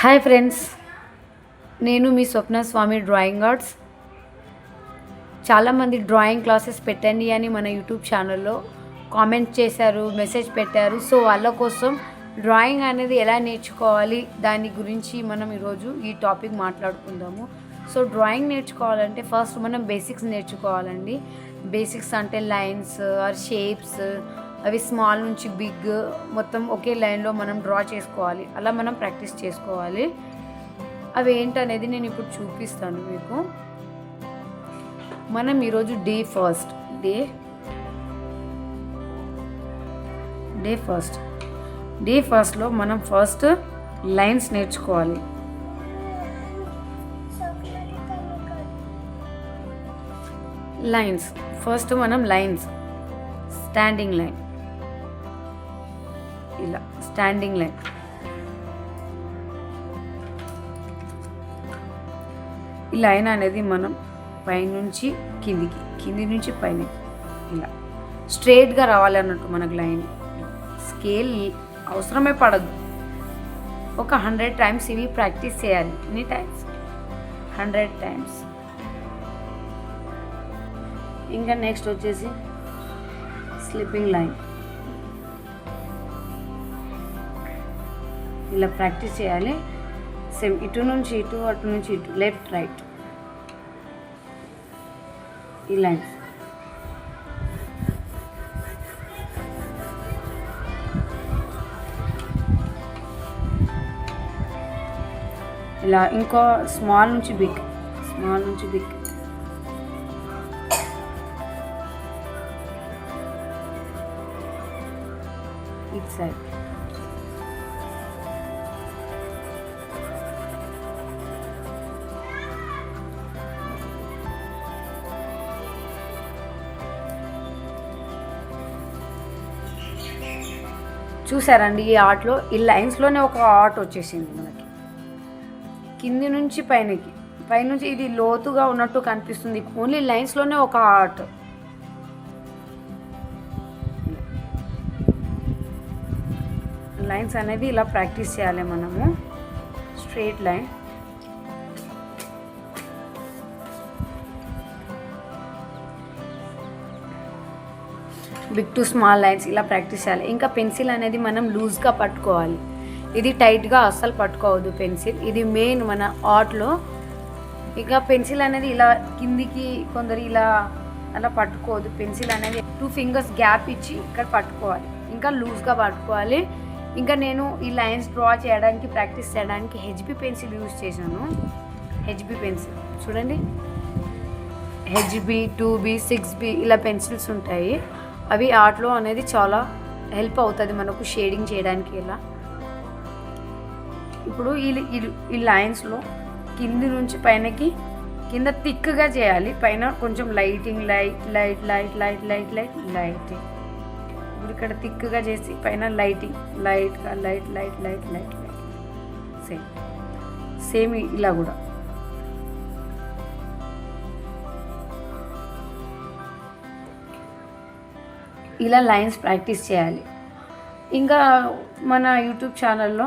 Hi friends నేను మీ Swapna Swami drawing arts చాలామంది డ్రాయింగ్ క్లాసెస్ పెట్టండి అని మన యూట్యూబ్ ఛానల్లో కామెంట్ చేశారు మెసేజ్ పెట్టారు. సో వాళ్ళ కోసం డ్రాయింగ్ అనేది ఎలా నేర్చుకోవాలి? దాని గురించి మనం ఈరోజు ఈ టాపిక్ మాట్లాడుకుందాము. సో డ్రాయింగ్ నేర్చుకోవాలంటే ఫస్ట్ మనం బేసిక్స్ నేర్చుకోవాలండి. బేసిక్స్ అంటే లైన్స్ ఆర్ షేప్స్ అవి స్మాల్ నుంచి బిగ్ మొత్తం ఒకే లైన్లో మనం డ్రా చేసుకోవాలి. అలా మనం ప్రాక్టీస్ చేసుకోవాలి. అవి ఏంటనేది నేను ఇప్పుడు చూపిస్తాను మీకు. మనం ఈరోజు day first. Day. Day first. Day ఫస్ట్లో మనం ఫస్ట్ లైన్స్ నేర్చుకోవాలి. లైన్స్. ఫస్ట్ మనం లైన్స్. Standing line. ఇలా స్టాండింగ్ లైన్ ఈ లైన్ అనేది మనం పైనుంచి కిందికి కింది నుంచి పైన ఇలా స్ట్రేట్గా రావాలి అన్నట్టు మనకు లైన్ స్కేల్ అవసరమే పడదు ఒక హండ్రెడ్ టైమ్స్ ఇవి ప్రాక్టీస్ చేయాలి. ఎన్ని టైమ్స్ హండ్రెడ్ టైమ్స్ ఇంకా నెక్స్ట్ వచ్చేసి స్లిప్పింగ్ లైన్ ఇలా ప్రాక్టీస్ చేయాలి. సేమ్ ఇటు నుంచి ఇటు అటు నుంచి ఇటు లెఫ్ట్ రైట్ ఇలా ఇలా ఇంకో స్మాల్ నుంచి బిగ్ స్మాల్ నుంచి బిగ్ ఇట్ సైడ్ చూసారండి ఈ ఆర్ట్లో? ఈ లైన్స్లోనే ఒక ఆర్ట్ వచ్చేసింది మనకి. కింది నుంచి పైనకి. పైనుంచి ఇది లోతుగా ఉన్నట్టు కనిపిస్తుంది. ఓన్లీ లైన్స్లోనే ఒక ఆర్ట్. లైన్స్ అనేది ఇలా ప్రాక్టీస్ చేయాలి మనము. Straight line. Big to small lines ఇలా ప్రాక్టీస్ చేయాలి. ఇంకా పెన్సిల్ అనేది మనం లూజ్గా పట్టుకోవాలి. ఇది టైట్గా అస్సలు పట్టుకోవద్దు పెన్సిల్ ఇది మెయిన్ మన ఆర్ట్లో ఇక పెన్సిల్ అనేది ఇలా కిందికి కొందరు ఇలా అలా పట్టుకోవద్దు. పెన్సిల్ అనేది టూ ఫింగర్స్ గ్యాప్ ఇచ్చి ఇక్కడ పట్టుకోవాలి. ఇంకా లూజ్గా పట్టుకోవాలి. ఇంకా నేను ఈ లైన్స్ డ్రా చేయడానికి ప్రాక్టీస్ చేయడానికి హెచ్బి పెన్సిల్ యూజ్ చేశాను. హెచ్బి పెన్సిల్ చూడండి. HB two B six B ఇలా పెన్సిల్స్ ఉంటాయి. అవి ఆర్ట్లో అనేది చాలా హెల్ప్ అవుతుంది మనకు షేడింగ్ చేయడానికి ఇలా ఇప్పుడు ఈ ఈ- లైన్స్లో కింది నుంచి పైనకి కింద థిక్గా చేయాలి. పైన కొంచెం lighting light light light light light light lighting ఇప్పుడు ఇక్కడ థిక్గా చేసి పైన లైటింగ్ లైట్గా light light light light light same same ఇలా కూడా. ఇలా లైన్స్ ప్రాక్టీస్ చేయాలి. ఇంకా మన యూట్యూబ్ ఛానల్లో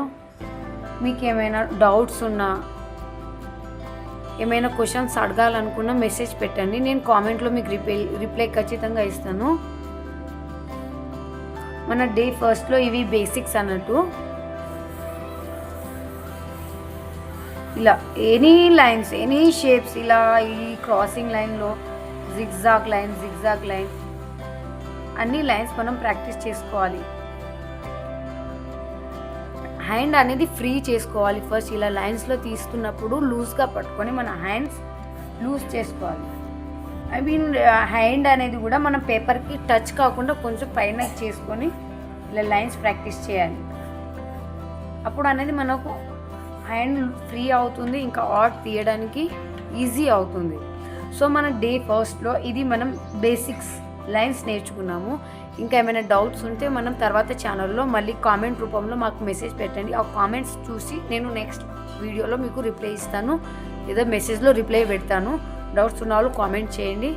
మీకు ఏమైనా డౌట్స్ ఉన్నా ఏమైనా క్వశ్చన్స్ అడగాలనుకున్నా మెసేజ్ పెట్టండి. నేను కామెంట్లో మీకు రిప్లై రిప్లై ఖచ్చితంగా ఇస్తాను. మన డే ఫస్ట్లో ఇవి బేసిక్స్ అన్నట్టు. ఇలా ఎనీ లైన్స్ ఎనీ షేప్స్ ఇలా ఈ క్రాసింగ్ లైన్లో జిగ్జాగ్ లైన్ జిగ్జాగ్ లైన్ అన్ని లైన్స్ మనం ప్రాక్టీస్ చేసుకోవాలి. హ్యాండ్ అనేది ఫ్రీ చేసుకోవాలి. ఫస్ట్ ఇలా లైన్స్లో తీసుకున్నప్పుడు లూజ్గా పట్టుకొని మన హ్యాండ్స్ లూజ్ చేసుకోవాలి. ఐ మీన్ హ్యాండ్ అనేది కూడా మనం పేపర్కి టచ్ కాకుండా కొంచెం పైన చేసుకొని ఇలా లైన్స్ ప్రాక్టీస్ చేయాలి. అప్పుడు అనేది మనకు హ్యాండ్ ఫ్రీ అవుతుంది ఇంకా ఆర్ట్ తీయడానికి ఈజీ అవుతుంది. సో మన డే ఫస్ట్లో ఇది మనం బేసిక్స్ లైన్స్ నేర్చుకున్నాము. ఇంకా ఏమైనా డౌట్స్ ఉంటే మనం తర్వాత ఛానల్లో మళ్ళీ కామెంట్ రూపంలో మాకు మెసేజ్ పెట్టండి. ఆ కామెంట్స్ చూసి నేను నెక్స్ట్ వీడియోలో మీకు రిప్లై ఇస్తాను. ఏదో మెసేజ్లో రిప్లై పెడతాను. డౌట్స్ ఉన్న వాళ్ళు కామెంట్ చేయండి.